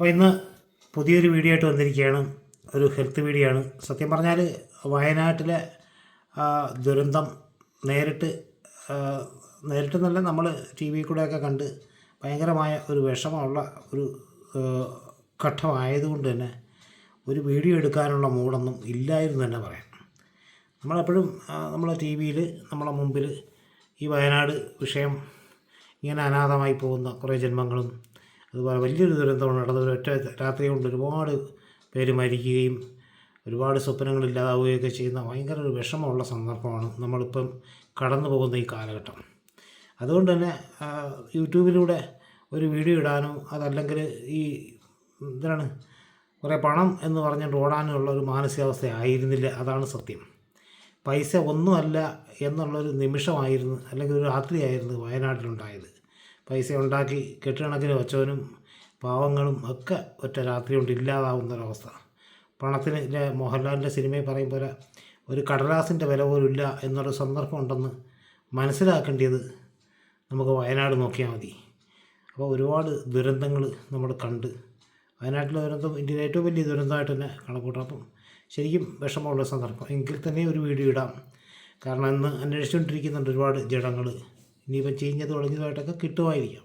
അപ്പോൾ ഇന്ന് പുതിയൊരു വീഡിയോ ആയിട്ട് വന്നിരിക്കുകയാണ്. ഒരു ഹെൽത്ത് വീഡിയോ ആണ്. സത്യം പറഞ്ഞാൽ വയനാട്ടിലെ ദുരന്തം നേരിട്ട് നേരിട്ട് തന്നെ നമ്മൾ ടി വി കൂടെയൊക്കെ കണ്ട് ഭയങ്കരമായ ഒരു വിഷമമുള്ള ഒരു ഘട്ടമായതുകൊണ്ട് തന്നെ ഒരു വീഡിയോ എടുക്കാനുള്ള മൂടൊന്നും ഇല്ലായിരുന്നു തന്നെ പറയാം നമ്മളെപ്പോഴും നമ്മളെ ടി വിയിൽ നമ്മളെ മുമ്പിൽ ഈ വയനാട് വിഷയം ഇങ്ങനെ അനാഥമായി പോകുന്ന കുറേ ജന്മങ്ങളും അതുപോലെ വലിയൊരു ദുരന്തമാണ്. നടന്നത് ഒരൊറ്റ രാത്രി കൊണ്ട് ഒരുപാട് പേര് മരിക്കുകയും ഒരുപാട് സ്വപ്നങ്ങൾ ഇല്ലാതാവുകയൊക്കെ ചെയ്യുന്ന ഭയങ്കര ഒരു വിഷമമുള്ള സന്ദർഭമാണ് നമ്മളിപ്പം കടന്നു പോകുന്ന ഈ കാലഘട്ടം. അതുകൊണ്ട് തന്നെ യൂട്യൂബിലൂടെ ഒരു വീഡിയോ ഇടാനോ അതല്ലെങ്കിൽ ഈ എന്താണ് കുറേ പണം എന്ന് പറഞ്ഞുകൊണ്ട് ഓടാനുള്ള ഒരു മാനസികാവസ്ഥ ആയിരുന്നില്ല. അതാണ് സത്യം. പൈസ ഒന്നുമല്ല എന്നുള്ളൊരു നിമിഷമായിരുന്നു അല്ലെങ്കിൽ ഒരു രാത്രിയായിരുന്നു വയനാട്ടിലുണ്ടായത്. പൈസ ഉണ്ടാക്കി കെട്ടുകണക്കിന് വെച്ചവനും പാവങ്ങളും ഒക്കെ ഒറ്റ രാത്രി കൊണ്ട് ഇല്ലാതാവുന്ന ഒരവസ്ഥ പണത്തിന് മോഹൻലാലിന്റെ സിനിമയിൽ പറയും പോലെ ഒരു കടലാസിന്റെ വില പോലും ഇല്ല എന്നൊരു സന്ദർഭം ഉണ്ടെന്ന് മനസ്സിലാക്കേണ്ടത് നമുക്ക് വയനാട് നോക്കിയാൽ മതി. അപ്പോൾ ഒരുപാട് ദുരന്തങ്ങൾ നമ്മൾ കണ്ട് വയനാട്ടിലെ ദുരന്തം ഇന്ത്യയിലെ ഏറ്റവും വലിയ ദുരന്തമായിട്ട് തന്നെ കണക്കൂട്ടാം അപ്പം ശരിക്കും വിഷമമുള്ള സന്ദർഭം. എങ്കിൽ തന്നെ ഒരു വീഡിയോ ഇടാം. കാരണം ഇന്ന് അന്വേഷിച്ചുകൊണ്ടിരിക്കുന്നുണ്ട് ഒരുപാട് ജഡങ്ങൾ ഇനിയിപ്പം ചീഞ്ഞ് തുടങ്ങിയതായിട്ടൊക്കെ കിട്ടുമായിരിക്കാം.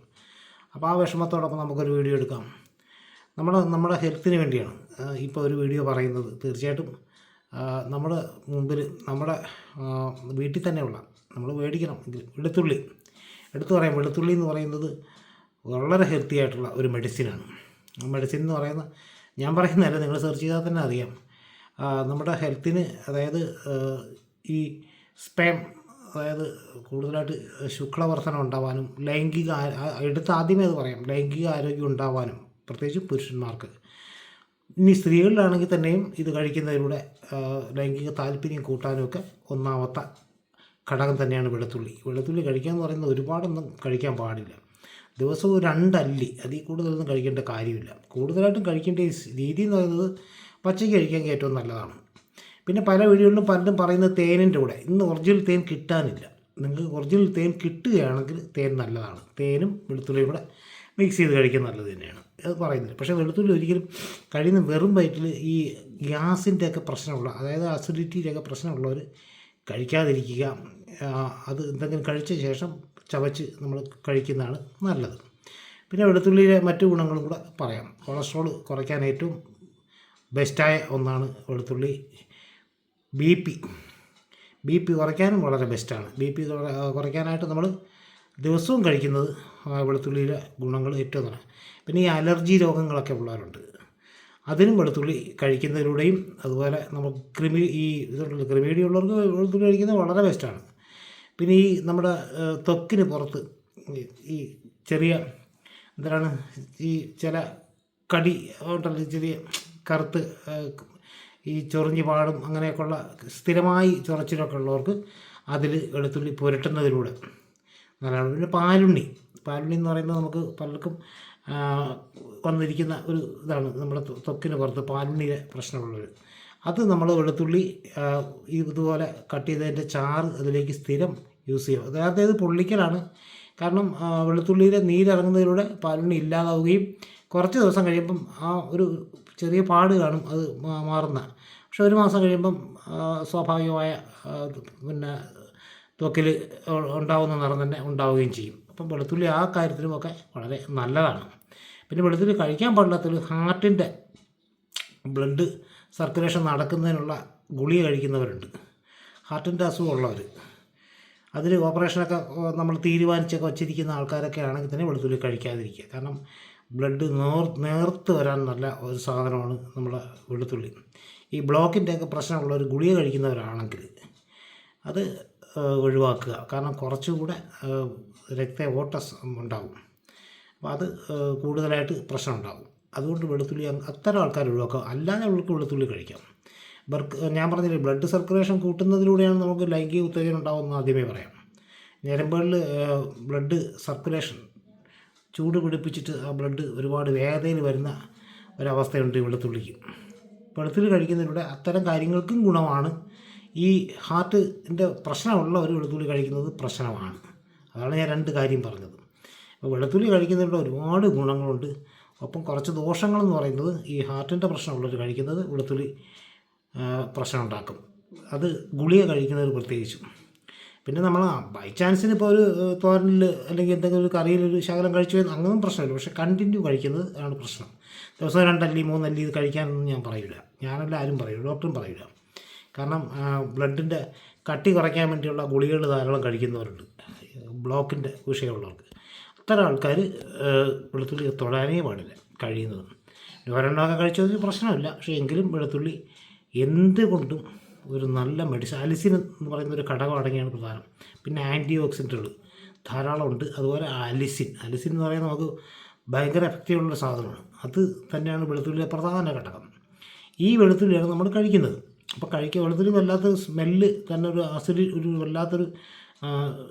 അപ്പോൾ ആ വിഷമത്തോടൊപ്പം നമുക്കൊരു വീഡിയോ എടുക്കാം. നമ്മൾ നമ്മുടെ ഹെൽത്തിന് വേണ്ടിയാണ് ഇപ്പോൾ ഒരു വീഡിയോ പറയുന്നത്. തീർച്ചയായിട്ടും നമ്മൾ മുമ്പിൽ നമ്മുടെ വീട്ടിൽ തന്നെയുള്ള നമ്മൾ മേടിക്കണം എങ്കിൽ വെളുത്തുള്ളി. എടുത്തു പറയാം വെളുത്തുള്ളി എന്ന് പറയുന്നത് വളരെ ഹെൽത്തി ആയിട്ടുള്ള ഒരു മെഡിസിനാണ് മെഡിസിൻ എന്ന് പറയുന്ന ഞാൻ പറയുന്നതല്ല നിങ്ങൾ സെർച്ച് ചെയ്താൽ തന്നെ അറിയാം. നമ്മുടെ ഹെൽത്തിന് അതായത് ഈ സ്പേം അതായത് കൂടുതലായിട്ട് ശുക്ലവർധനം ഉണ്ടാവാനും ലൈംഗിക എടുത്ത് ആദ്യമേ അത് പറയാം. ലൈംഗിക ആരോഗ്യം ഉണ്ടാവാനും പ്രത്യേകിച്ച് പുരുഷന്മാർക്ക്. ഇനി സ്ത്രീകളിലാണെങ്കിൽ തന്നെയും ഇത് കഴിക്കുന്നതിലൂടെ ലൈംഗിക താല്പര്യം കൂട്ടാനുമൊക്കെ ഒന്നാമത്തെ ഘടകം തന്നെയാണ് വെളുത്തുള്ളി. വെളുത്തുള്ളി കഴിക്കുക എന്ന് പറയുന്നത് ഒരുപാടൊന്നും കഴിക്കാൻ പാടില്ല. ദിവസവും രണ്ടല്ലി അതിൽ കൂടുതലൊന്നും കഴിക്കേണ്ട കാര്യമില്ല. കൂടുതലായിട്ടും കഴിക്കേണ്ട രീതി എന്ന് പറയുന്നത് പച്ചയ്ക്ക് കഴിക്കാൻ ഏറ്റവും നല്ലതാണ്. പിന്നെ പല വീടുകളിലും പലരും പറയുന്നത് തേനിന്റെ കൂടെ. ഇന്ന് ഒറിജിനൽ തേൻ കിട്ടാനില്ല. നിങ്ങൾക്ക് ഒറിജിനൽ തേൻ കിട്ടുകയാണെങ്കിൽ തേൻ നല്ലതാണ്. തേനും വെളുത്തുള്ളിയും കൂടെ മിക്സ് ചെയ്ത് കഴിക്കുന്നത് നല്ലത് തന്നെയാണ്. അത് പറയുന്നില്ല. പക്ഷേ വെളുത്തുള്ളി ഒരിക്കലും കഴിയുന്ന വെറും വയറ്റിൽ ഈ ഗ്യാസിന്റെയൊക്കെ പ്രശ്നമുള്ള അതായത് അസിഡിറ്റിയുടെയൊക്കെ പ്രശ്നമുള്ളവർ കഴിക്കാതിരിക്കുക അത് എന്തെങ്കിലും കഴിച്ച ശേഷം ചവച്ച് നമ്മൾ കഴിക്കുന്നതാണ് നല്ലത്. പിന്നെ വെളുത്തുള്ളിയിലെ മറ്റു ഗുണങ്ങളും കൂടെ പറയാം. കൊളസ്ട്രോൾ കുറയ്ക്കാൻ ഏറ്റവും ബെസ്റ്റായ ഒന്നാണ് വെളുത്തുള്ളി. B P. ബി പി കുറയ്ക്കാനും വളരെ ബെസ്റ്റാണ്. ബി പി കുറയ്ക്കാനായിട്ട് നമ്മൾ ദിവസവും കഴിക്കുന്നത് വെളുത്തുള്ളിയിലെ ഗുണങ്ങൾ ഏറ്റവും നല്ല പിന്നെ ഈ അലർജി രോഗങ്ങളൊക്കെ ഉള്ളവരുണ്ട്. അതിനും വെളുത്തുള്ളി കഴിക്കുന്നതിലൂടെയും അതുപോലെ നമുക്ക് ക്രിമി ഈ ഇതുണ്ടല്ലോ കൃമിയുടെ ഉള്ളവർക്ക് വെളുത്തുള്ളി കഴിക്കുന്നത് വളരെ ബെസ്റ്റാണ്. പിന്നെ ഈ നമ്മുടെ ത്വക്കിന് പുറത്ത് ഈ- ചെറിയ എന്താണ് ഈ ചില കടി ഉണ്ടല്ലോ ചെറിയ കറുത്ത് ഈ ചൊറിഞ്ഞ് പാടും അങ്ങനെയൊക്കെയുള്ള സ്ഥിരമായി ചൊറച്ചിലൊക്കെ ഉള്ളവർക്ക് അതിൽ വെളുത്തുള്ളി പുരട്ടുന്നതിലൂടെ നല്ലതാണ് പിന്നെ പാലുണ്ണി. പാലുണ്ണി എന്ന് പറയുന്നത് നമുക്ക് പലർക്കും വന്നിരിക്കുന്ന ഒരു ഇതാണ് നമ്മുടെ തൊക്കിന് പുറത്ത് പാലുണ്ണിയിലെ പ്രശ്നമുള്ളവർ അത് നമ്മൾ വെളുത്തുള്ളി ഇതുപോലെ കട്ട് ചെയ്തതിന്റെ ചാറ് അതിലേക്ക് സ്ഥിരം യൂസ് ചെയ്യും അതായത് ഇത് പൊള്ളിക്കലാണ്. കാരണം വെളുത്തുള്ളിയിലെ നീരിറങ്ങുന്നതിലൂടെ പാലുണ്ണി ഇല്ലാതാവുകയും കുറച്ച് ദിവസം കഴിയുമ്പം ആ ഒരു ചെറിയ പാട് കാണും അത് മാറുന്ന. പക്ഷെ ഒരു മാസം കഴിയുമ്പം സ്വാഭാവികമായ പിന്നെ ത്വക്കിൽ ഉണ്ടാവുന്ന നിറം തന്നെ ഉണ്ടാവുകയും ചെയ്യും. അപ്പം വെളുത്തുള്ളി ആ കാര്യത്തിലുമൊക്കെ വളരെ നല്ലതാണ്. പിന്നെ വെളുത്തുള്ളി കഴിക്കാൻ പാടില്ലാത്തൊരു ഹാർട്ടിന്റെ ബ്ലഡ് സർക്കുലേഷൻ നടക്കുന്നതിനുള്ള ഗുളിക കഴിക്കുന്നവരുണ്ട്. ഹാർട്ടിന്റെ അസുഖമുള്ളവർ. അതിൽ ഓപ്പറേഷനൊക്കെ നമ്മൾ തീരുമാനിച്ചൊക്കെ വച്ചിരിക്കുന്ന ആൾക്കാരൊക്കെ ആണെങ്കിൽ തന്നെ വെളുത്തുള്ളി കഴിക്കാതിരിക്കുക. കാരണം ബ്ലഡ് നേർ നേർത്ത് വരാൻ നല്ല ഒരു സാധനമാണ് നമ്മുടെ വെളുത്തുള്ളി. ഈ ബ്ലോക്കിന്റെയൊക്കെ പ്രശ്നമുള്ള ഒരു ഗുളിക കഴിക്കുന്നവരാണെങ്കിൽ അത് ഒഴിവാക്കുക. കാരണം കുറച്ചുകൂടെ രക്ത ഓട്ടസ് ഉണ്ടാവും. അപ്പോൾ അത് കൂടുതലായിട്ട് പ്രശ്നം ഉണ്ടാകും അതുകൊണ്ട് വെളുത്തുള്ളി അത്തരം ആൾക്കാർ ഒഴിവാക്കുക. അല്ലാതെ ഉള്ളവർക്ക് വെളുത്തുള്ളി കഴിക്കാം. ബർക്ക് ഞാൻ പറഞ്ഞില്ലേ ബ്ലഡ് സർക്കുലേഷൻ കൂട്ടുന്നതിലൂടെയാണ് നമുക്ക് ലൈംഗിക ഉത്തേജനം ഉണ്ടാകുന്നത് ആദ്യമേ പറയാം. ഞരമ്പുകളിൽ ബ്ലഡ് സർക്കുലേഷൻ ചൂട് പിടിപ്പിച്ചിട്ട് ആ ബ്ലഡ് ഒരുപാട് വേദന വരുന്ന ഒരവസ്ഥയുണ്ട് ഈ വെളുത്തുള്ളിക്ക് വെളുത്തുള്ളി കഴിക്കുന്നതിലൂടെ അത്തരം കാര്യങ്ങൾക്കും ഗുണമാണ്. ഈ ഹാർട്ടിന്റെ പ്രശ്നമുള്ള ഒരു വെളുത്തുള്ളി കഴിക്കുന്നത് പ്രശ്നമാണ്. അതാണ് ഞാൻ രണ്ട് കാര്യം പറഞ്ഞത്. അപ്പോൾ വെളുത്തുള്ളി കഴിക്കുന്നതിലൂടെ ഒരുപാട് ഗുണങ്ങളുണ്ട്. ഒപ്പം കുറച്ച് ദോഷങ്ങളെന്ന് പറയുന്നത് ഈ ഹാർട്ടിന്റെ പ്രശ്നമുള്ളവർ കഴിക്കുന്നത് വെളുത്തുള്ളി പ്രശ്നം ഉണ്ടാക്കും. അത് ഗുളിക കഴിക്കുന്നവർ പ്രത്യേകിച്ചും. പിന്നെ നമ്മൾ ബൈ ചാൻസിന് ഇപ്പോൾ ഒരു തോരനിൽ അല്ലെങ്കിൽ എന്തെങ്കിലും ഒരു കറിയിൽ ഒരു ശകലം കഴിച്ചു കഴിഞ്ഞാൽ അങ്ങനെ പ്രശ്നമില്ല. പക്ഷേ കണ്ടിന്യൂ കഴിക്കുന്നത് ആണ് പ്രശ്നം. ദിവസം രണ്ടല്ലി മൂന്നല്ലി ഇത് കഴിക്കാനൊന്നും ഞാൻ പറയില്ല ഞാനല്ല ആരും പറയില്ല ഡോക്ടറും പറയില്ല കാരണം ബ്ലഡിന്റെ കട്ടി കുറയ്ക്കാൻ വേണ്ടിയുള്ള ഗുളികൾ ധാരാളം കഴിക്കുന്നവരുണ്ട്. ബ്ലോക്കിന്റെ വിഷയമുള്ളവർക്ക്. അത്തരം ആൾക്കാർ വെളുത്തുള്ളി തൊടാനേ പാടില്ല കഴിയുന്നതും. ഒരെണ്ണമൊക്കെ കഴിച്ചതിന് പ്രശ്നമില്ല. പക്ഷേ എങ്കിലും വെളുത്തുള്ളി എന്തുകൊണ്ടും ഒരു നല്ല മെഡിസിൻ അലിസിൻ എന്ന് പറയുന്ന ഒരു ഘടകം അടങ്ങിയാണ് പ്രധാനം. പിന്നെ ആന്റി ഓക്സിഡന്റുകൾ ധാരാളം ഉണ്ട് അതുപോലെ അലിസിൻ. അലിസിൻ എന്ന് പറയുന്നത് നമുക്ക് ഭയങ്കര എഫക്റ്റീവുള്ള സാധനമാണ്. അത് തന്നെയാണ് വെളുത്തുള്ളിയിലെ പ്രധാന ഘടകം. ഈ വെളുത്തുള്ളിയാണ് നമ്മൾ കഴിക്കുന്നത്. അപ്പോൾ കഴിക്കുക വെളുത്തുള്ളി വല്ലാത്ത സ്മെല്ല് തന്നെ ഒരു അസുരി ഒരു വല്ലാത്തൊരു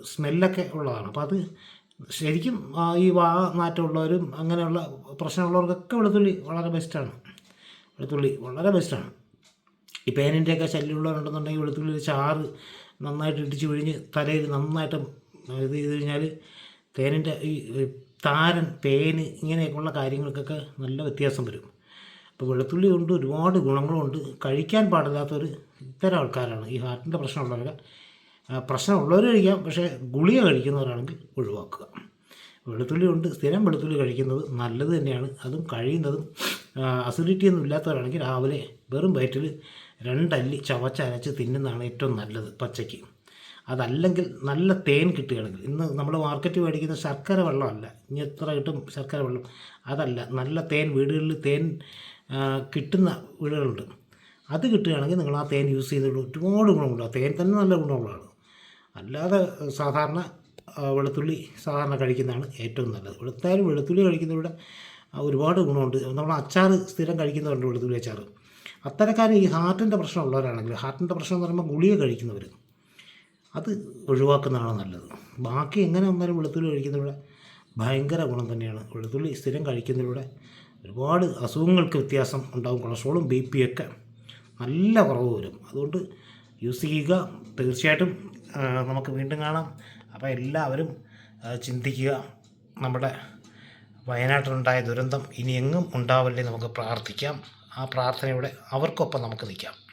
സ്മെല്ലൊക്കെ ഉള്ളതാണ്. അപ്പോൾ അത് ശരിക്കും ഈ വാ നാറ്റമുള്ളവരും അങ്ങനെയുള്ള പ്രശ്നമുള്ളവർക്കൊക്കെ വെളുത്തുള്ളി വളരെ ബെസ്റ്റാണ് വെളുത്തുള്ളി വളരെ ബെസ്റ്റാണ് ഈ പേനിന്റെയൊക്കെ ശല്യമുള്ളവരുണ്ടെന്നുണ്ടെങ്കിൽ വെളുത്തുള്ളി ഒരു ചാറ് നന്നായിട്ട് ഇടിച്ച് പിഴിഞ്ഞ് തലയിൽ നന്നായിട്ട് ഇത് ചെയ്ത് കഴിഞ്ഞാൽ തേനിന്റെ ഈ താരൻ പേന് ഇങ്ങനെയൊക്കെയുള്ള കാര്യങ്ങൾക്കൊക്കെ നല്ല വ്യത്യാസം വരും. അപ്പോൾ വെളുത്തുള്ളി കൊണ്ട് ഒരുപാട് ഗുണങ്ങളുണ്ട്. കഴിക്കാൻ പാടില്ലാത്തൊരു ഇത്തരം ആൾക്കാരാണ്. ഈ ഹാർട്ടിന്റെ പ്രശ്നമുള്ളവരൊക്കെ. പ്രശ്നമുള്ളവർ കഴിക്കാം പക്ഷേ ഗുളിക കഴിക്കുന്നവരാണെങ്കിൽ ഒഴിവാക്കുക. വെളുത്തുള്ളി കൊണ്ട് സ്ഥിരം വെളുത്തുള്ളി കഴിക്കുന്നത് നല്ലത് തന്നെയാണ്. അതും കഴിയുന്നതും അസിഡിറ്റി ഒന്നും ഇല്ലാത്തവരാണെങ്കിൽ രാവിലെ വെറും വയറ്റിൽ രണ്ടല്ലി ചവച്ചരച്ച് തിന്നുന്നതാണ് ഏറ്റവും നല്ലത് പച്ചയ്ക്ക്. അതല്ലെങ്കിൽ നല്ല തേൻ കിട്ടുകയാണെങ്കിൽ ഇന്ന് നമ്മൾ മാർക്കറ്റ് മേടിക്കുന്ന ശർക്കര വെള്ളമല്ല ഇനി എത്ര കിട്ടും ശർക്കര വെള്ളം. അതല്ല നല്ല തേൻ വീടുകളിൽ തേൻ കിട്ടുന്ന വീടുകളുണ്ട്. അത് കിട്ടുകയാണെങ്കിൽ നിങ്ങൾ ആ തേൻ യൂസ് ചെയ്തിട്ട് ഒരുപാട് ഗുണമുണ്ട്. തേൻ തന്നെ നല്ല ഗുണമുള്ളതാണ്. അല്ലാതെ സാധാരണ വെളുത്തുള്ളി സാധാരണ കഴിക്കുന്നതാണ് ഏറ്റവും നല്ലത്. വെളുത്തായാലും വെളുത്തുള്ളി കഴിക്കുന്നതിലൂടെ ഒരുപാട് ഗുണമുണ്ട്. നമ്മൾ അച്ചാർ സ്ഥിരം കഴിക്കുന്നവരുണ്ട് വെളുത്തുള്ളി അച്ചാർ അത്തരക്കാർ ഈ ഹാർട്ടിന്റെ പ്രശ്നമുള്ളവരാണെങ്കിൽ ഹാർട്ടിന്റെ പ്രശ്നം എന്ന് പറയുമ്പോൾ ഗുളിക കഴിക്കുന്നവർ അത് ഒഴിവാക്കുന്നതാണ് നല്ലത്. ബാക്കി എങ്ങനെ വന്നാലും വെളുത്തുള്ളി കഴിക്കുന്നതിലൂടെ ഭയങ്കര ഗുണം തന്നെയാണ്. വെളുത്തുള്ളി സ്ഥിരം കഴിക്കുന്നതിലൂടെ ഒരുപാട് അസുഖങ്ങൾക്ക് വ്യത്യാസം ഉണ്ടാകും കൊളസ്ട്രോളും ബി പി ഒക്കെ നല്ല കുറവ് വരും. അതുകൊണ്ട് യൂസ് ചെയ്യുക. തീർച്ചയായിട്ടും നമുക്ക് വീണ്ടും കാണാം. അപ്പോൾ എല്ലാവരും ചിന്തിക്കുക. നമ്മുടെ വയനാട്ടിലുണ്ടായ ദുരന്തം ഇനി എങ്ങും ഉണ്ടാവല്ലേ നമുക്ക് പ്രാർത്ഥിക്കാം. ആ പ്രാർത്ഥനയുടെ അവർക്കൊപ്പം നമുക്ക് നിൽക്കാം.